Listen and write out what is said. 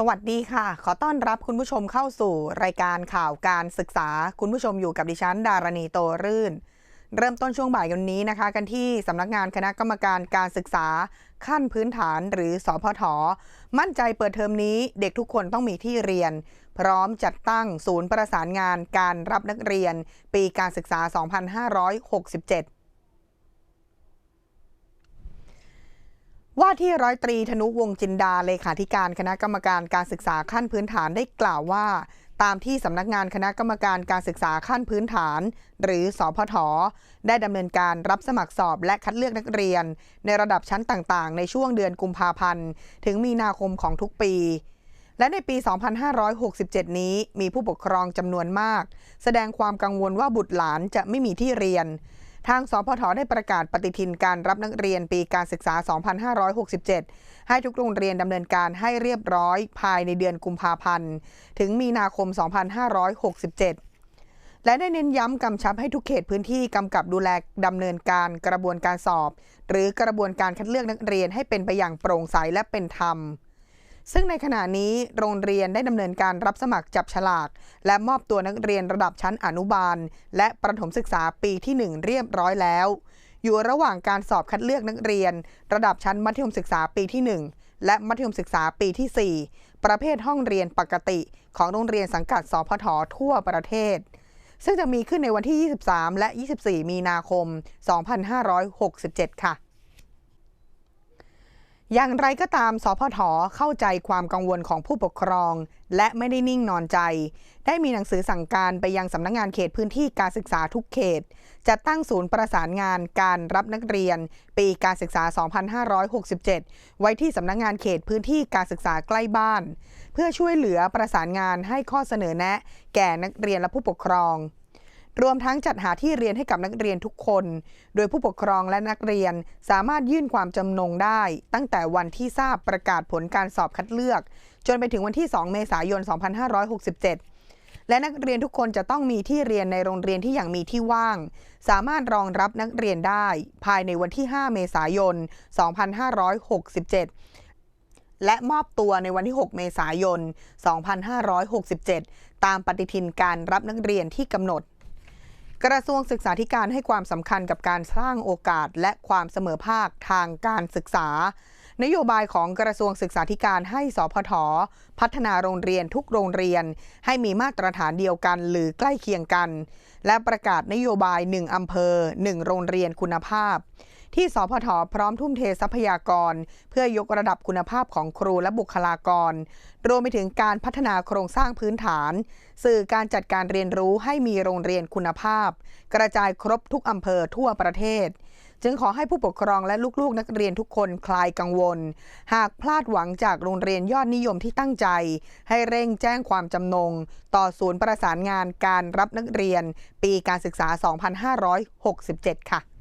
สวัสดีค่ะ ขอต้อนรับคุณผู้ชมเข้าสู่รายการข่าวการศึกษา คุณผู้ชมอยู่กับดิฉัน ดารณีโตรื่น เริ่มต้นช่วงบ่ายวันนี้นะคะ กันที่สำนักงานคณะกรรมการการศึกษา ขั้นพื้นฐานหรือสอพท มั่นใจเปิดเทอมนี้เด็กทุกคนต้องมีที่เรียน พร้อมจัดตั้งศูนย์ประสานงานการรับนักเรียน ปีการศึกษา 2567 ว่าที่ร้อยตรีธนุวงจินดาเลขาธิการคณะกรรมการการศึกษาขั้นพื้นฐานได้กล่าวว่า ตามที่สำนักงานคณะกรรมการการศึกษาขั้นพื้นฐาน หรือสอพทได้ดำเนินการรับสมัครสอบและคัดเลือกนักเรียน ในระดับชั้นต่างๆ ในช่วงเดือนกุมภาพันธ์ ถึงมีนาคมของทุกปีและในปี 2567 นี้มีผู้ปกครองจำนวนมาก แสดงความกังวลว่าบุตรหลานจะไม่มีที่เรียน ทางสพทได้ประกาศปฏิทินการรับนักเรียนปีการศึกษา 2567 ให้ทุกโรงเรียนดำเนินการให้เรียบร้อยภายในเดือนกุมภาพันธ์ ถึงมีนาคม 2567และได้เน้นย้ำกำชับให้ทุกเขตพื้นที่กำกับดูแลดำเนินการกระบวนการสอบ หรือกระบวนการคัดเลือกนักเรียนให้เป็นไปอย่างโปร่งใสและเป็นธรรม ซึ่งในขณะนี้โรงเรียนได้ดำเนินการรับสมัครจับฉลาก และมอบตัวนักเรียนระดับชั้นอนุบาล และประถมศึกษาปีที่ 1 เรียบร้อยแล้ว อยู่ระหว่างการสอบคัดเลือกนักเรียน ระดับชั้นมัธยมศึกษาปีที่ 1 และมัธยมศึกษาปีที่ 4 ประเภทห้องเรียนปกติ ของโรงเรียนสังกัดสพททั่วประเทศ ซึ่งจะมีขึ้นในวันที่ 23 และ 24 มีนาคม 2567 ค่ะ อย่างไรก็ตาม สพทเข้าใจความกังวลของผู้ปกครอง และไม่ได้นิ่งนอนใจ ได้มีหนังสือสั่งการไปยังสำนักงงานเขตพื้นที่การศึกษาทุกเขต จะตั้งศูนย์ประสานงานการรับนักเรียน ปีการศึกษา 2567 ไว้ที่สำนักงงานเขตพื้นที่การศึกษาใกล้บ้าน เพื่อช่วยเหลือประสานงานให้ข้อเสนอแนะ แก่นักเรียนและผู้ปกครอง รวมทั้งจัดหาที่เรียนให้กับนักเรียนทุกคน โดยผู้ปกครองและนักเรียนสามารถยื่นความจำนงได้ ตั้งแต่วันที่ทราบประกาศผลการสอบคัดเลือก จนไปถึงวันที่ 2 เมษายน 2567 และนักเรียนทุกคนจะต้องมีที่เรียนในโรงเรียนที่อย่างมีที่ว่าง สามารถรองรับนักเรียนได้ ภายในวันที่ 5 เมษายน 2567และมอบตัวในวันที่ 6 เมษายน 2567 ตามปฏิทินการรับนักเรียนที่กำหนด กระทรวงศึกษาธิการให้ความสำคัญกับการสร้างโอกาสและความเสมอภาคทางการศึกษา นโยบายของกระทรวงศึกษาธิการให้สพทพัฒนาโรงเรียนทุกโรงเรียน ให้มีมาตรฐานเดียวกันหรือใกล้เคียงกัน และประกาศนโยบาย 1 อำเภอ 1 โรงเรียนคุณภาพ ที่สพทพร้อมทุ่มเททรัพยากร เพื่อยกระดับคุณภาพของครูและบุคลากร รวมไปถึงการพัฒนาโครงสร้างพื้นฐาน สื่อการจัดการเรียนรู้ให้มีโรงเรียนคุณภาพ กระจายครบทุกอำเภอทั่วประเทศ จึงขอให้ผู้ปกครองและลูกๆ นักเรียนทุกคนคลายกังวล หากพลาดหวังจากโรงเรียนยอดนิยมที่ตั้งใจ ให้เร่งแจ้งความจำนง ต่อศูนย์ประสานงานการรับนักเรียน ปีการศึกษา 2567 ค่ะ